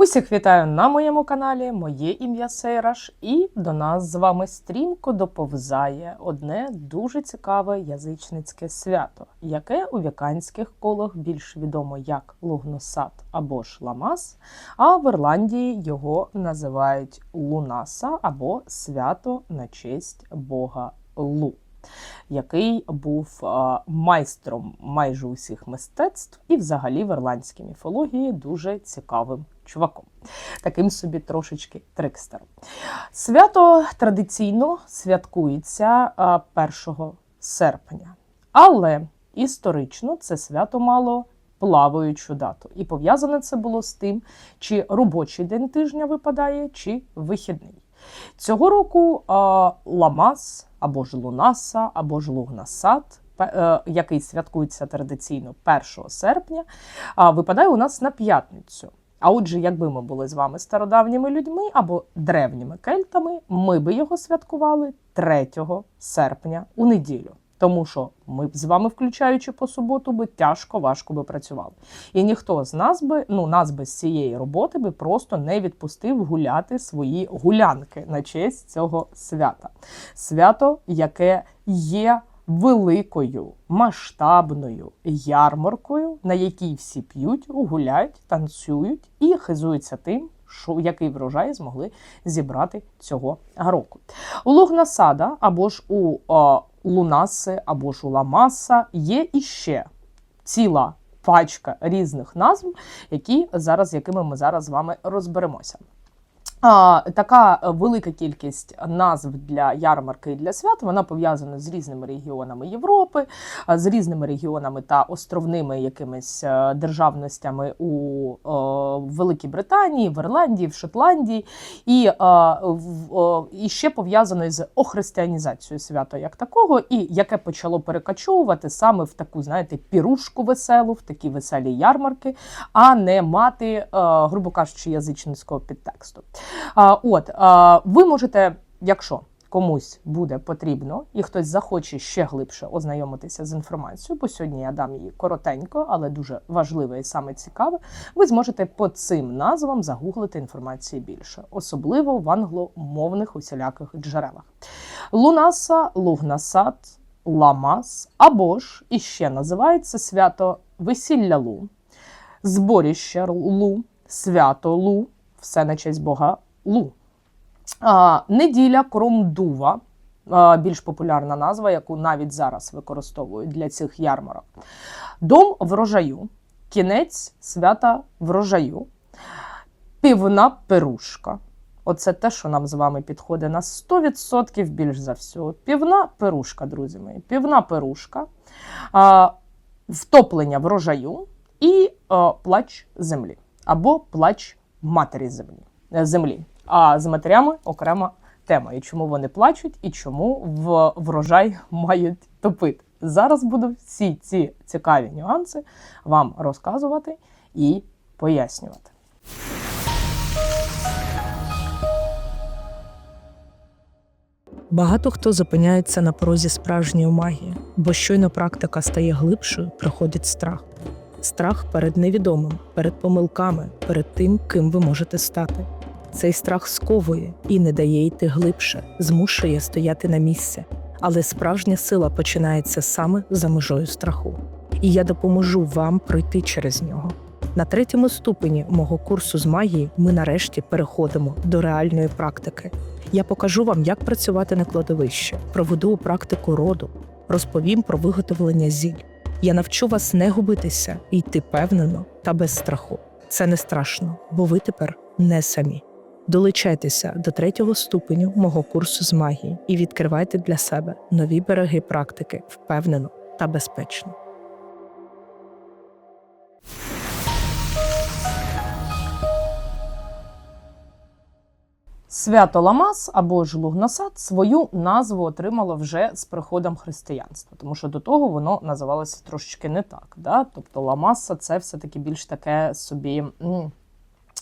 Усіх вітаю на моєму каналі. Моє ім'я Сейраш, і до нас з вами стрімко доповзає одне дуже цікаве язичницьке свято, яке у віканських колах більш відомо як Лугносад або ж Ламас, а в Ірландії його називають Лунаса або свято на честь Бога Лу. Який був майстром майже усіх мистецтв і, взагалі, в ірландській міфології дуже цікавим чуваком, таким собі трошечки трикстером. Свято традиційно святкується 1 серпня, але історично це свято мало плаваючу дату. І пов'язане це було з тим, чи робочий день тижня випадає, чи вихідний. Цього року а, Ламас або ж Лунаса, або ж Лугнасад, е, який святкується традиційно 1 серпня, а, випадає у нас на п'ятницю. А отже, якби ми були з вами стародавніми людьми або древніми кельтами, ми би його святкували 3 серпня у неділю. Тому що ми б з вами, включаючи по суботу, би тяжко важко би працювали. І ніхто з нас би, ну нас би з цієї роботи би просто не відпустив гуляти свої гулянки на честь цього свята. Свято, яке є великою масштабною ярмаркою, на якій всі п'ють, гуляють, танцюють і хизуються тим, що який врожай змогли зібрати цього року. У Лугнасада або ж у о, Лунаси, або ж у Ламаса є іще ціла пачка різних назв, які зараз, якими ми зараз з вами розберемося. А, така велика кількість назв для ярмарки і для свят вона пов'язана з різними регіонами Європи, з різними регіонами та островними якимись е, державностями у е, Великій Британії, в Ірландії, в Шотландії, і, е, в- е, і ще пов'язано з охристиянізацією свята як такого, і яке почало перекачовувати саме в таку, знаєте, пірушку веселу, в такі веселі ярмарки, а не мати, е, грубо кажучи, язичницького підтексту. От ви можете, якщо комусь буде потрібно, і хтось захоче ще глибше ознайомитися з інформацією, бо сьогодні я дам її коротенько, але дуже важливе і саме цікаве. Ви зможете по цим назвам загуглити інформації більше, особливо в англомовних усіляких джерелах. Лунаса, Лугнасад, Ламас або ж іще називається свято Весілля Лу, зборіще Лу, свято Лу, все на честь Бога Лу. А, неділя Кромдува, а, більш популярна назва, яку навіть зараз використовують для цих ярмарок. Дом врожаю, кінець свята врожаю, півна перушка. Оце те, що нам з вами підходить на 100% більш за всього. Півна перушка, друзі мої. Півна перушка, а, втоплення врожаю і а, плач землі або плач матері землі. е, землі. А з матерями окрема тема. І чому вони плачуть, і чому в врожай мають топити. Зараз буду всі ці цікаві нюанси вам розказувати і пояснювати. Багато хто зупиняється на порозі справжньої магії, бо щойно практика стає глибшою, приходить страх. Страх перед невідомим, перед помилками, перед тим, ким ви можете стати. Цей страх сковує і не дає йти глибше, змушує стояти на місці. Але справжня сила починається саме за межою страху. І я допоможу вам пройти через нього. На третьому ступені мого курсу з магії ми нарешті переходимо до реальної практики. Я покажу вам, як працювати на кладовищі, проведу практику роду, розповім про виготовлення зіль. Я навчу вас не губитися і йти певнено та без страху. Це не страшно, бо ви тепер не самі. Долучайтеся до третього ступеню мого курсу з магії і відкривайте для себе нові береги практики впевнено та безпечно. Свято Ламас або ж Лугнасад свою назву отримало вже з приходом християнства, тому що до того воно називалося трошечки не так. Да? Тобто Ламаса це все-таки більш таке собі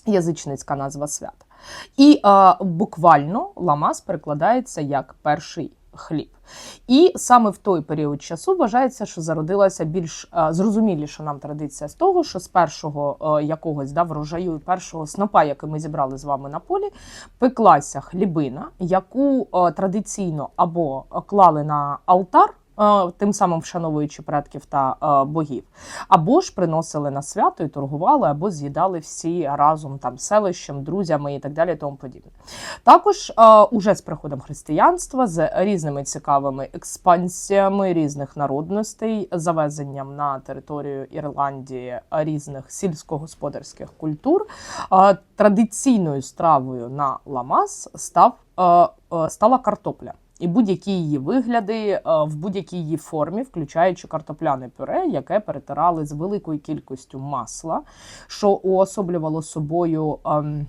язичницька назва свята. І а, буквально Ламас перекладається як перший хліб. І саме в той період часу вважається, що зародилася більш е, зрозуміліша нам традиція з того, що з першого е, якогось да, врожаю, першого снопа, який ми зібрали з вами на полі, пеклася хлібина, яку е, традиційно або клали на алтар. Е, Тим самим вшановуючи предків та е, богів, або ж приносили на свято і торгували, або з'їдали всі разом там селищем, друзями і так далі. Тому подібне. Також е, уже з приходом християнства з різними цікавими експансіями різних народностей, завезенням на територію Ірландії різних сільськогосподарських культур, традиційною стравою на ламас став стала картопля. І будь-які її вигляди е, в будь-якій її формі, включаючи картопляне пюре, яке перетирали з великою кількістю масла, що уособлювало собою ем,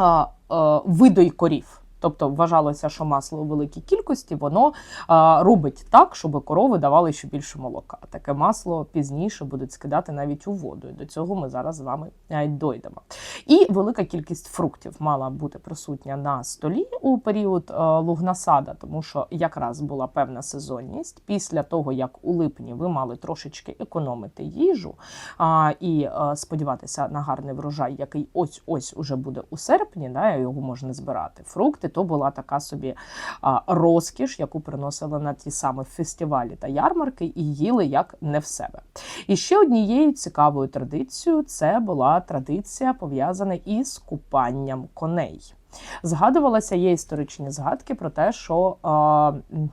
е, видой корів. Тобто вважалося, що масло у великій кількості воно а, робить так, щоб корови давали ще більше молока. Таке масло пізніше будуть скидати навіть у воду. І до цього ми зараз з вами дойдемо. І велика кількість фруктів мала бути присутня на столі у період лугнасада, тому що якраз була певна сезонність. Після того, як у липні ви мали трошечки економити їжу а, і е, сподіватися на гарний врожай, який ось ось уже буде у серпні, да, його можна збирати. Фрукти то була така собі розкіш, яку приносили на ті самі фестивалі та ярмарки, і їли як не в себе. І ще однією цікавою традицією це була традиція пов'язана із купанням коней. Згадувалася є історичні згадки про те, що м,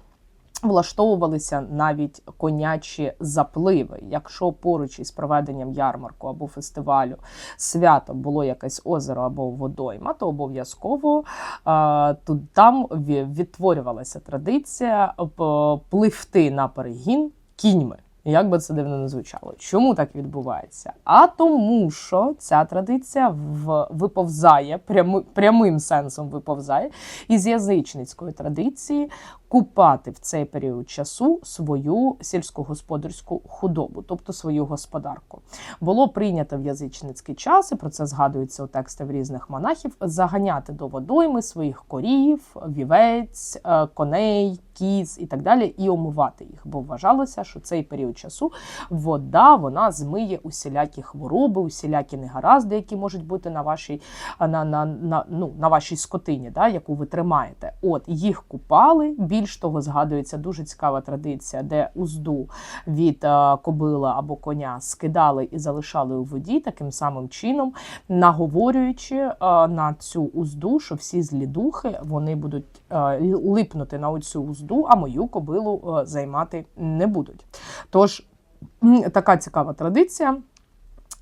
влаштовувалися навіть конячі запливи. Якщо поруч із проведенням ярмарку або фестивалю свято було якесь озеро або водойма, то обов'язково а, тут там ві- відтворювалася традиція пливти на перегін кіньми. Як би це дивно не звучало. Чому так відбувається? А тому, що ця традиція в, виповзає прями, прямим сенсом виповзає із язичницької традиції купати в цей період часу свою сільськогосподарську худобу, тобто свою господарку. Було прийнято в язичницький час, і про це згадується у текстах різних монахів, заганяти до водойми своїх корів, вівець, е, коней, кіз і так далі, і омивати їх, бо вважалося, що цей період часу вода вона змиє усілякі хвороби, усілякі негаразди, які можуть бути на вашій на, на, на, ну, на вашій скотині, да, яку ви тримаєте. От їх купали. Більш того, згадується дуже цікава традиція, де узду від е, кобила або коня скидали і залишали у воді, таким самим чином, наговорюючи е, на цю узду, що всі злі духи вони будуть е, липнути на оцю узду, а мою кобилу займати не будуть. Тож така цікава традиція.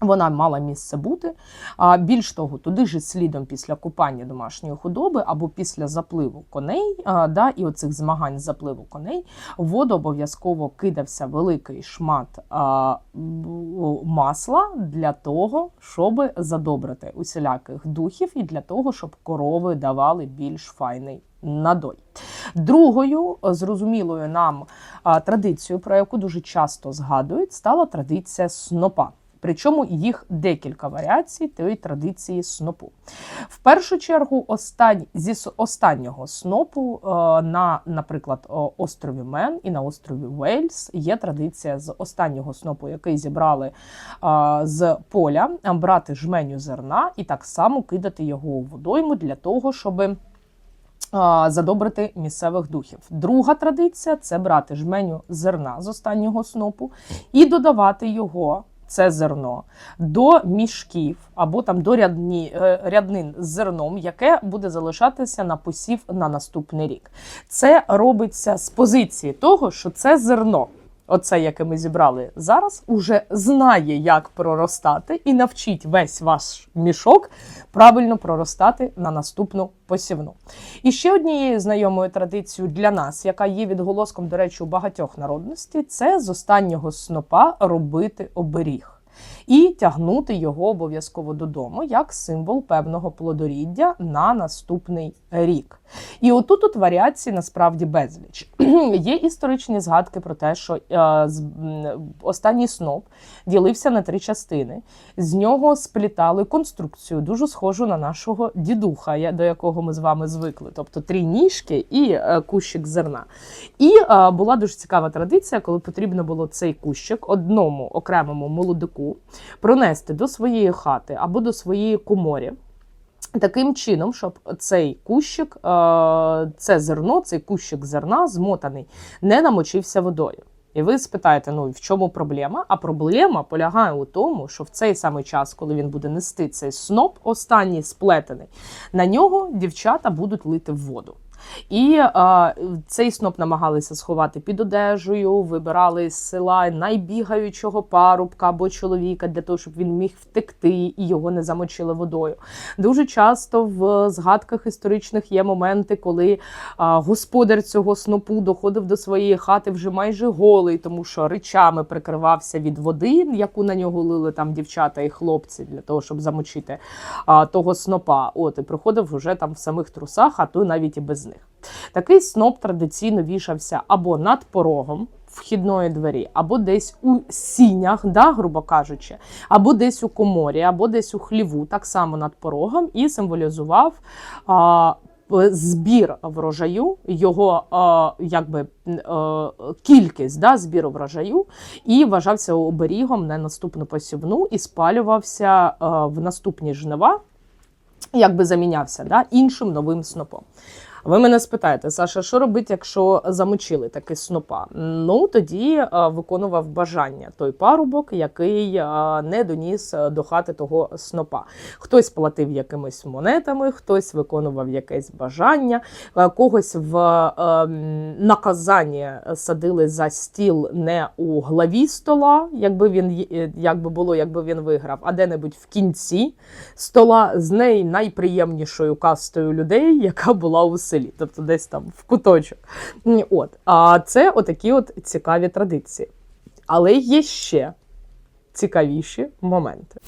Вона мала місце бути. А більш того, туди ж слідом після купання домашньої худоби або після запливу коней, а, да, і оцих змагань запливу коней, в воду обов'язково кидався великий шмат а, масла для того, щоб задобрити усіляких духів, і для того, щоб корови давали більш файний надой. Другою е, зрозумілою нам традицією, про яку дуже часто згадують, стала традиція снопа. Причому їх декілька варіацій тієї традиції снопу. В першу чергу, остань, зі останнього снопу е, на, наприклад, острові Мен і на острові Вельс є традиція з останнього снопу, який зібрали е, з поля, брати жменю зерна і так само кидати його у водойму для того, щоби задобрити місцевих духів. Друга традиція це брати жменю зерна з останнього снопу і додавати його. Це зерно до мішків або там до рядні, е, ряднин з зерном, яке буде залишатися на посів на наступний рік. Це робиться з позиції того, що це зерно, оце, яке ми зібрали зараз, уже знає, як проростати, і навчить весь ваш мішок правильно проростати на наступну посівну. І ще однією знайомою традицією для нас, яка є відголоском, до речі, у багатьох народностей, це з останнього снопа робити оберіг. І тягнути його обов'язково додому як символ певного плодоріддя на наступний рік. І отут от варіацій насправді безліч. Є історичні згадки про те, що е, останній сноп ділився на три частини. З нього сплітали конструкцію, дуже схожу на нашого дідуха, до якого ми з вами звикли. Тобто три ніжки і е, кущик зерна. І е, була дуже цікава традиція, коли потрібно було цей кущик одному окремому молодику пронести до своєї хати або до своєї коморі. Таким чином, щоб цей кущик, е, це зерно, цей кущик зерна змотаний, не намочився водою. І ви спитаєте, ну в чому проблема? А проблема полягає у тому, що в цей самий час, коли він буде нести цей сноп, останній сплетений, на нього дівчата будуть лити воду. І е, цей сноп намагалися сховати під одежею, вибирали з села найбігаючого парубка або чоловіка для того, щоб він міг втекти і його не замочили водою. Дуже часто в згадках історичних є моменти, коли а, господар цього снопу доходив до своєї хати вже майже голий, тому що речами прикривався від води, яку на нього лили там дівчата і хлопці для того, щоб замочити а, того снопа. От і приходив вже там в самих трусах, а то навіть і без них. Такий сноп традиційно вішався або над порогом. Вхідної двері, або десь у сінях, да, грубо кажучи, або десь у коморі, або десь у хліву, так само над порогом, і символізував а, збір врожаю, його а, якби м, е, кількість да, збіру врожаю, і вважався оберігом на наступну посівну і спалювався е, в наступні жнива, якби замінявся да, іншим новим снопом. Ви мене спитаєте, Саша, що робити, якщо замочили таки снопа? Ну тоді е, виконував бажання той парубок, який е, не доніс е, до хати того снопа. Хтось платив якимись монетами, хтось виконував якесь бажання, когось в м, наказання садили за стіл не у главі стола, якби він якби було, якби він виграв, а де-небудь в кінці стола з неї найприємнішою кастою людей, яка була у селі, тобто десь там в куточок. От. А це отакі от цікаві традиції. Але є ще цікавіші моменти.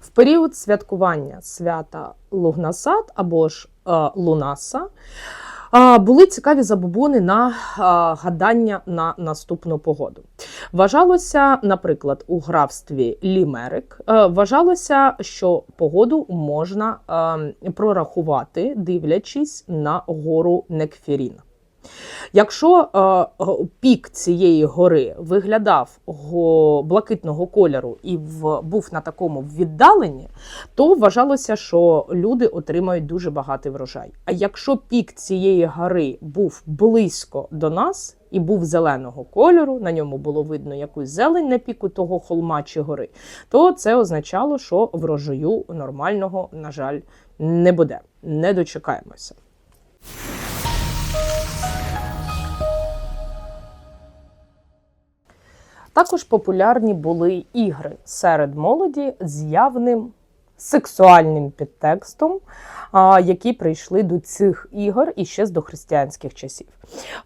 В період святкування свята Лугнасад або ж е, Лунаса були цікаві забобони на гадання на наступну погоду. Вважалося, наприклад, у графстві Лімерик, е, вважалося, що погоду можна е, прорахувати, дивлячись на гору Некфірін. Якщо е, пік цієї гори виглядав го, блакитного кольору і був на такому віддаленні, то вважалося, що люди отримають дуже багатий врожай. А якщо пік цієї гори був близько до нас і був зеленого кольору, на ньому було видно якусь зелень на піку того холма чи гори, то це означало, що врожаю нормального, на жаль, не буде. Не дочекаємося. Також популярні були ігри серед молоді з явним сексуальним підтекстом, які прийшли до цих ігор іще з дохристиянських часів.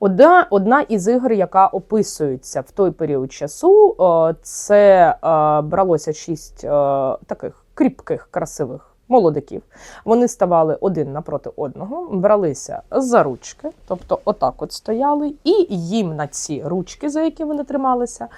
Одна, одна із ігор, яка описується в той період часу, це е, бралося шість е, таких кріпких, красивих. Молодиків вони ставали один напроти одного, бралися за ручки, тобто отак от стояли, і їм на ці ручки, за які вони трималися,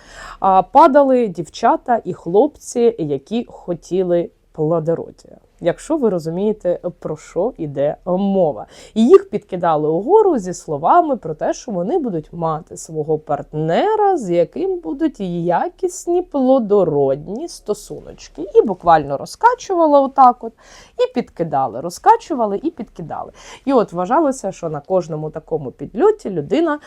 падали дівчата і хлопці, які хотіли плодородія. Якщо ви розумієте, про що йде мова, і їх підкидали угору зі словами про те, що вони будуть мати свого партнера, з яким будуть якісні плодородні стосуночки, і буквально розкачували отак, от і підкидали, розкачували і підкидали. І от вважалося, що на кожному такому підльоті людина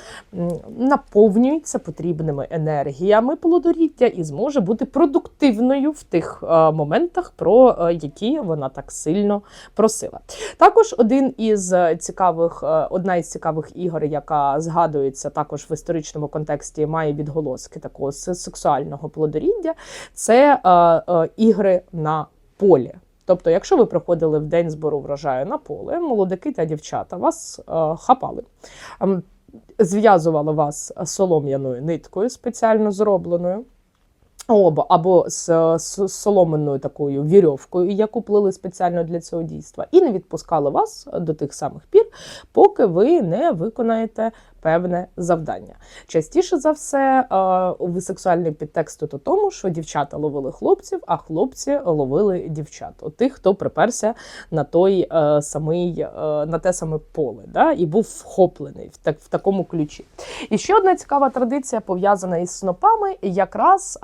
наповнюється потрібними енергіями плодоріддя і зможе бути продуктивною в тих е, моментах, про е, які вона так сильно просила. Також один із е, цікавих, е, одна із цікавих ігор, яка згадується також в історичному контексті, має відголоски такого сексуального плодоріддя. Це е, е, ігри на полі. Тобто, якщо ви приходили в день збору врожаю на поле, молодики та дівчата вас е, хапали. Ем, зв'язували вас солом'яною ниткою спеціально зробленою. Або, або з, з соломенною такою вірьовкою, яку плели спеціально для цього дійства, і не відпускали вас до тих самих пір, поки ви не виконаєте певне завдання. Частіше за все, е, сексуальний підтекст у тому, що дівчата ловили хлопців, а хлопці ловили дівчат. От тих, хто приперся на той е, самий, е, на те саме поле, да, і був вхоплений в, так, в такому ключі. І ще одна цікава традиція пов'язана із снопами, якраз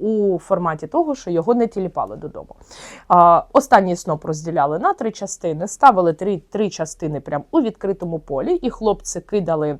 у форматі того, що його не тіліпали додому. Останній сноп розділяли на три частини, ставили три, три частини прямо у відкритому полі, і хлопці кидали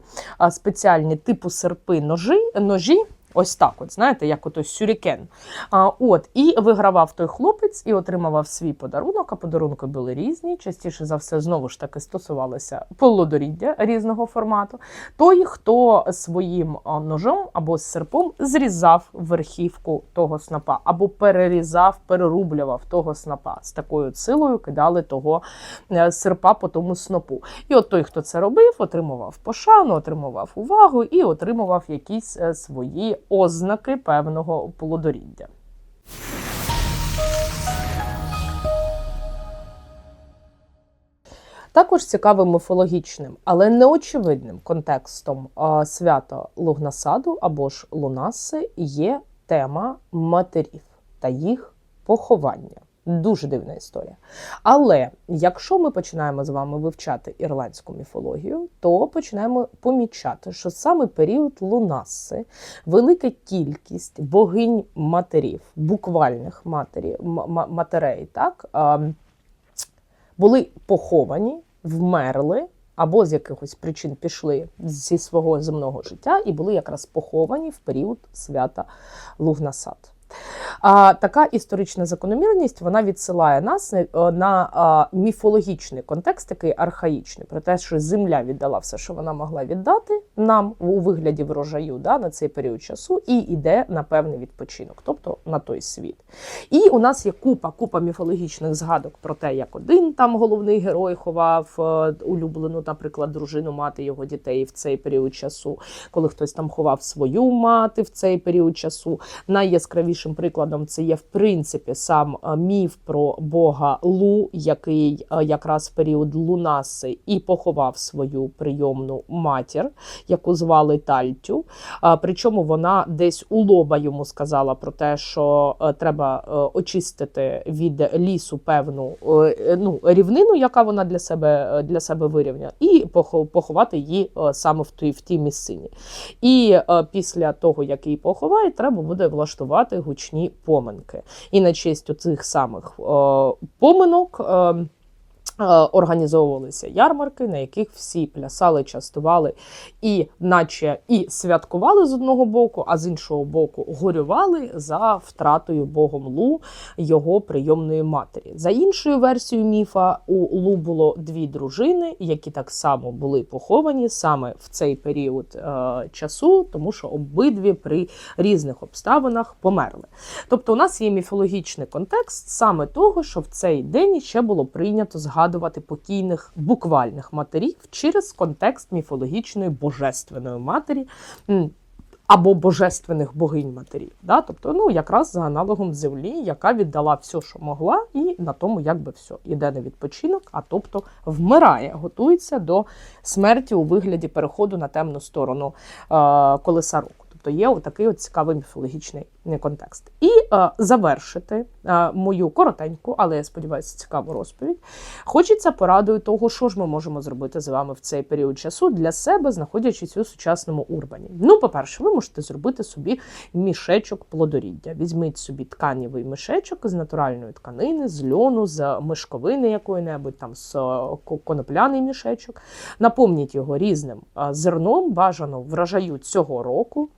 спеціальні типу серпи ножі, ножі. Ось так, от знаєте, як ото сюрікен. А, от, і вигравав той хлопець і отримував свій подарунок. А подарунки були різні. Частіше за все, знову ж таки стосувалося полудоріддя різного формату. Той, хто своїм ножом або серпом зрізав верхівку того снапа, або перерізав, перерублював того снапа. З такою силою кидали того е, серпа по тому снопу. І от той, хто це робив, отримував пошану, отримував увагу і отримував якісь е, свої ознаки певного плодоріддя. Також цікавим міфологічним, але неочевидним контекстом свята Лугнасаду або ж Лунаси є тема матерів та їх поховання. Дуже дивна історія. Але якщо ми починаємо з вами вивчати ірландську міфологію, то починаємо помічати, що саме період Лунаси, велика кількість богинь матерів, буквальних матері, матерей, так, були поховані, вмерли. Або з якихось причин пішли зі свого земного життя і були якраз поховані в період свята Лугнасад. А така історична закономірність вона відсилає нас е, на міфологічний контекст, такий архаїчний, про те, що земля віддала все, що вона могла віддати нам у вигляді врожаю да, на цей період часу, і йде на певний відпочинок, тобто на той світ. І у нас є купа, купа міфологічних згадок про те, як один там головний герой ховав е, улюблену, наприклад, дружину мати його дітей в цей період часу, коли хтось там ховав свою мати в цей період часу. Найяскравішим прикладом це є в принципі сам е, міф про бога Лу, який е, якраз в період Лунаси і поховав свою прийомну матір, яку звали Тальтю. Причому вона десь у лоба йому сказала про те, що е, треба е, очистити від лісу певну е, ну, рівнину, яка вона для себе, е, для себе вирівняла, і поховати її е, саме в тій, в тій місцині. І е, після того, як її поховають, треба буде влаштувати гучні поминки. І на честь оцих самих е, поминок. Е, Організовувалися ярмарки, на яких всі плясали, частували і, наче, і святкували з одного боку, а з іншого боку, горювали за втратою богом Лу його прийомної матері. За іншою версією міфа, у Лу було дві дружини, які так само були поховані саме в цей період е, часу, тому що обидві при різних обставинах померли. Тобто, у нас є міфологічний контекст саме того, що в цей день ще було прийнято згадувати покійних буквальних матерів через контекст міфологічної божественної матері. Або божественних богинь матерів, да? тобто, ну якраз за аналогом землі, яка віддала все, що могла, і на тому якби все іде на відпочинок, а тобто вмирає, готується до смерті у вигляді переходу на темну сторону е, колеса року. Тобто є отакий от цікавий міфологічний контекст. І е, завершити е, мою коротеньку, але я сподіваюся, цікаву розповідь. Хочеться порадою того, що ж ми можемо зробити з вами в цей період часу для себе, знаходячись у сучасному урбані. Ну, по-перше, ви можете зробити собі мішечок плодоріддя. Візьміть собі тканівий мішечок з натуральної тканини, з льону, з мишковини якої-небудь, там з е, конопляний мішечок. Наповніть його різним е, зерном, бажано врожаю цього року.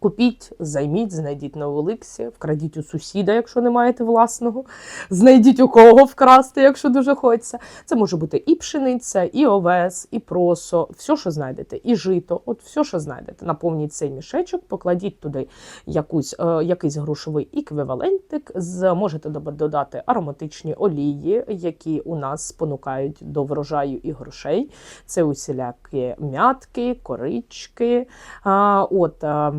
Купіть, займіть, знайдіть на Оликсі, вкрадіть у сусіда, якщо не маєте власного, знайдіть у кого вкрасти, якщо дуже хочеться. Це може бути і пшениця, і овес, і просо, все, що знайдете, і жито, от все, що знайдете. Наповніть цей мішечок, покладіть туди якусь, е, якийсь грошовий еквівалентик, з, можете додати ароматичні олії, які у нас спонукають до врожаю і грошей. Це усілякі м'ятки, корички. А, от, а,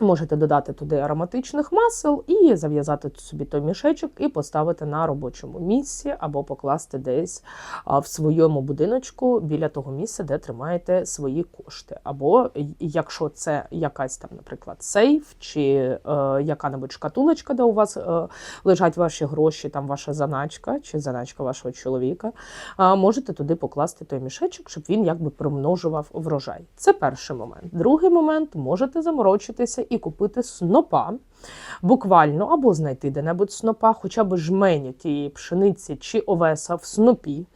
Можете додати туди ароматичних масел і зав'язати собі той мішечок і поставити на робочому місці або покласти десь в своєму будиночку біля того місця, де тримаєте свої кошти. Або якщо це якась там, наприклад, сейф чи е, яка-небудь шкатулочка, де у вас е, лежать ваші гроші, там ваша заначка чи заначка вашого чоловіка, а, можете туди покласти той мішечок, щоб він якби примножував врожай. Це перший момент. Другий момент можете заморочитися і купити снопа. Буквально або знайти де-небудь снопа, хоча б жменю тієї пшениці чи овеса в снопі,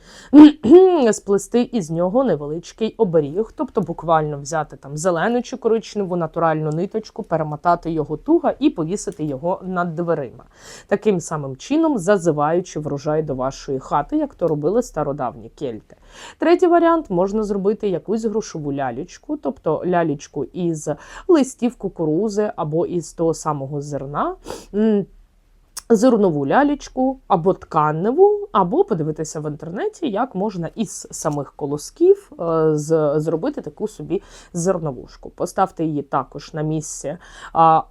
сплести із нього невеличкий оберіг, тобто буквально взяти там зелену чи коричневу натуральну ниточку, перемотати його туго і повісити його над дверима. Таким самим чином зазиваючи врожай до вашої хати, як то робили стародавні кельти. Третій варіант можна зробити якусь грошову лялечку, тобто лялечку із листів кукурузи або із того самого зерна. Зернову лялечку або тканеву, або подивитися в інтернеті, як можна із самих колосків е, з, зробити таку собі зерновушку. Поставте її також на місце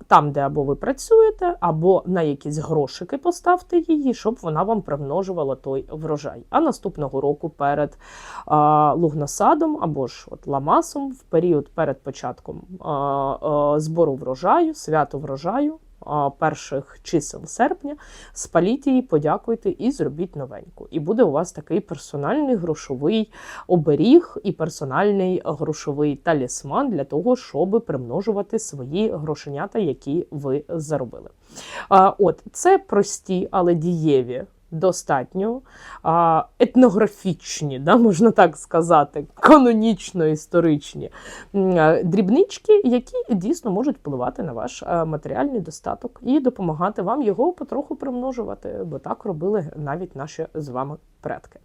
там, де або ви працюєте, або на якісь грошики поставте її, щоб вона вам примножувала той врожай. А наступного року перед лугносадом або ж от ламасом, в період перед початком збору врожаю, свято врожаю. Перших чисел серпня спаліть її, подякуйте і зробіть новеньку. І буде у вас такий персональний грошовий оберіг і персональний грошовий талісман для того, щоб примножувати свої грошенята, які ви заробили. От це прості, але дієві. Достатньо а, етнографічні, да, можна так сказати, канонічно-історичні е, дрібнички, які дійсно можуть впливати на ваш е, матеріальний достаток і допомагати вам його потроху примножувати, бо так робили навіть наші з вами предки.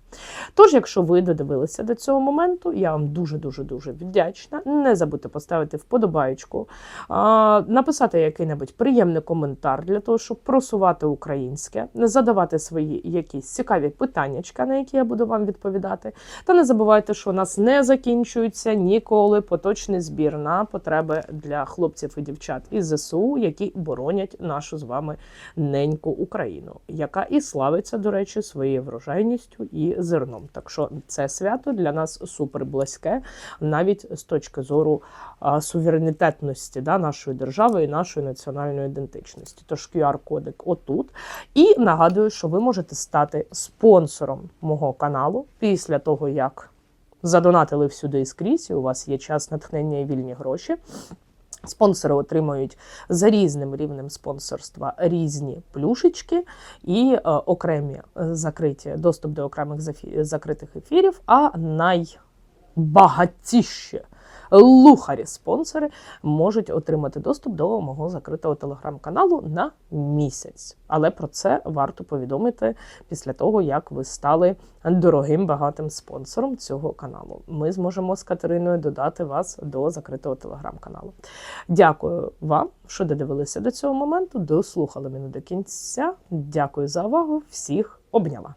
Тож, якщо ви додивилися до цього моменту, я вам дуже дуже вдячна. Не забудьте поставити вподобайку, написати який-небудь приємний коментар для того, щоб просувати українське, задавати свої якісь цікаві питання, на які я буду вам відповідати. Та не забувайте, що у нас не закінчується ніколи поточний збір на потреби для хлопців і дівчат із ЗСУ, які боронять нашу з вами неньку Україну, яка і славиться, до речі, своєю врожайністю і зерном. Так що це свято для нас супер близьке, навіть з точки зору суверенітетності да, нашої держави і нашої національної ідентичності. Тож QR-кодик отут. І нагадую, що ви можете стати спонсором мого каналу після того, як задонатили всюди і скрізь, і у вас є час натхнення і вільні гроші. Спонсори отримують за різним рівнем спонсорства різні плюшечки і е, окремі е, закриті доступ до окремих закритих ефірів, а найбагатіші лухарі спонсори можуть отримати доступ до мого закритого телеграм-каналу на місяць. Але про це варто повідомити після того, як ви стали дорогим багатим спонсором цього каналу. Ми зможемо з Катериною додати вас до закритого телеграм-каналу. Дякую вам, що додивилися до цього моменту. Дослухали мене до кінця. Дякую за увагу. Всіх обняла.